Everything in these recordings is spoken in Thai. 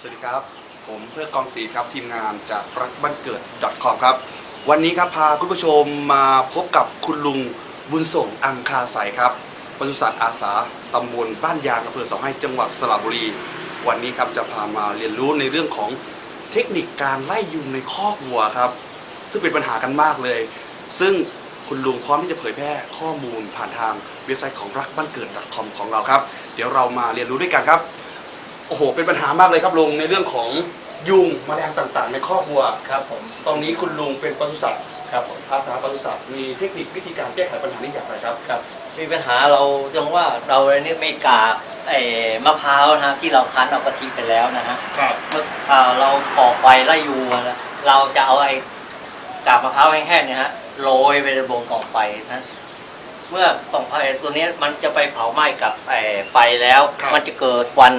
สวัสดีครับ ผมเพื่อกองศรีครับทีมงานจากรักบ้านเกิด .com ครับ วันนี้ครับพาคุณผู้ชมมาพบกับคุณลุงบุญส่งอังคาใสครับปศุสัตว์อาสาตำบลบ้านยางอำเภอเสาให้จังหวัดสระบุรี วันนี้ครับจะพามาเรียนรู้ในเรื่องของเทคนิคการไล่ยุงในคอกวัวครับ ซึ่งเป็นปัญหากันมากเลย ซึ่งคุณลุงพร้อมที่จะเผยแพร่ข้อมูลผ่านทางเว็บไซต์ของรักบ้านเกิด .com ของเราครับ เดี๋ยวเรามาเรียนรู้ด้วยกันครับ โอ้โห เป็นปัญหามากเลยครับลุงในเรื่องของยุงแมลงต่างๆ ในคอกวัว ครับผมตรงนี้คุณลุงเป็นปศุสัตว์ครับผมอาสาปศุสัตว์มีเทคนิควิธีการแก้ไขปัญหานี้อย่างไรครับ ครับ มีปัญหาเราจังว่าเราเนี่ยไม่กากไอ้มะพร้าวนะฮะที่เราคั้นเอากะทิไปแล้วนะฮะครับ เมื่ออ่าเราก่อไฟไล่ยูนะเราจะเอาไอ้กากมะพร้าวแห้งๆเนี่ยฮะโรยไปในบนกองไฟนะเมื่อกองไฟตัวเนี้ยมันจะไปเผาไหม้กับไอ้ไฟแล้วมันจะเกิดฟัน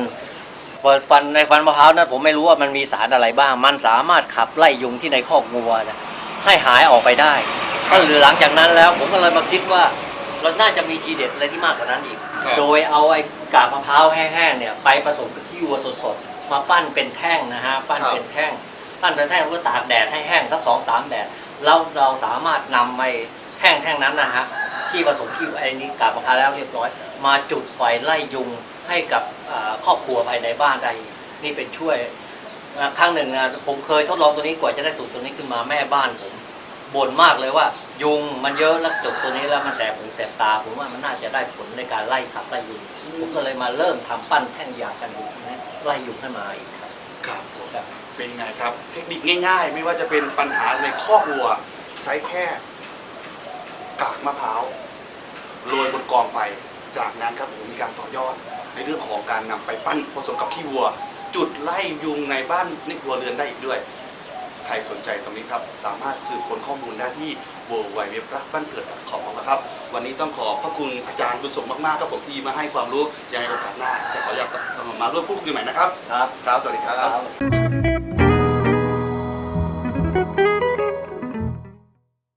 ฟันในฟันมะพร้าวนั้นผมไม่รู้ว่ามันมีสารอะไรบ้าง มันสามารถขับไล่ยุงที่ในคอกงัวนะให้หายออกไปได้ก็หลังจากนั้นแล้วผมก็เลยมาคิดว่าเราน่าจะมีทีเด็ดอะไรที่มากกว่านั้นอีกครับโดยเอาไอ้กาบมะพร้าวแห้งๆเนี่ยไปผสมกับขี้วัวสดๆมาปั้นเป็นแท่งนะฮะปั้นเป็นแท่งปั้นเป็นแท่งแล้วก็ตากแดดให้แห้งสักสองสามแดดแล้วเราสามารถนำไอ้แท่งแท่งนั้นนะฮะที่ผสมขี้ไอ้นี้กาบมะพร้าวแล้วเรียบร้อย มาจุดไฟไล่ยุง ให้กับเอ่อครอบครัวภายในบ้านได้นี่เป็นช่วยอ่าครั้งหนึ่งนะผมเคยทดลองตัวนี้กว่าจะได้สูตรตัวนี้ขึ้นมาแม่บ้านผมบ่นมากเลยว่า ยุงมันเยอะแล้วจบตัวนี้แล้วมันแสบหูแสบตาผมว่ามันน่าจะได้ผลในการไล่ขับไล่ยุงผมก็เลยมาเริ่มทำปั้นแท่งยากันยุงนี้ไล่ยุงขึ้นมาอีกครับครับผมครับเป็นไงครับ เทคนิคง่าย ๆ ไม่ว่าจะเป็นปัญหาในคอกวัว ใช้แค่ กากมะพร้าวโรยบนกองไฟจากนั้นครับผมมีการต่อยอด ในเรื่องของการนำไปปั้นผสมกับขี้วัว จุดไล่ยุงในบ้านในครัวเรือนได้อีกด้วย ใครสนใจตรงนี้ครับ สามารถสืบค้นข้อมูลได้ที่ w w w รักบ้านเกิดของเราครับ วันนี้ต้องขอพระคุณอาจารย์บุญสมมากๆครับผมที่มาให้ความรู้ยังไงโอกาสหน้าจะขออยากมาร่วมพูดคุยใหม่นะครับ ครับ สวัสดีครับ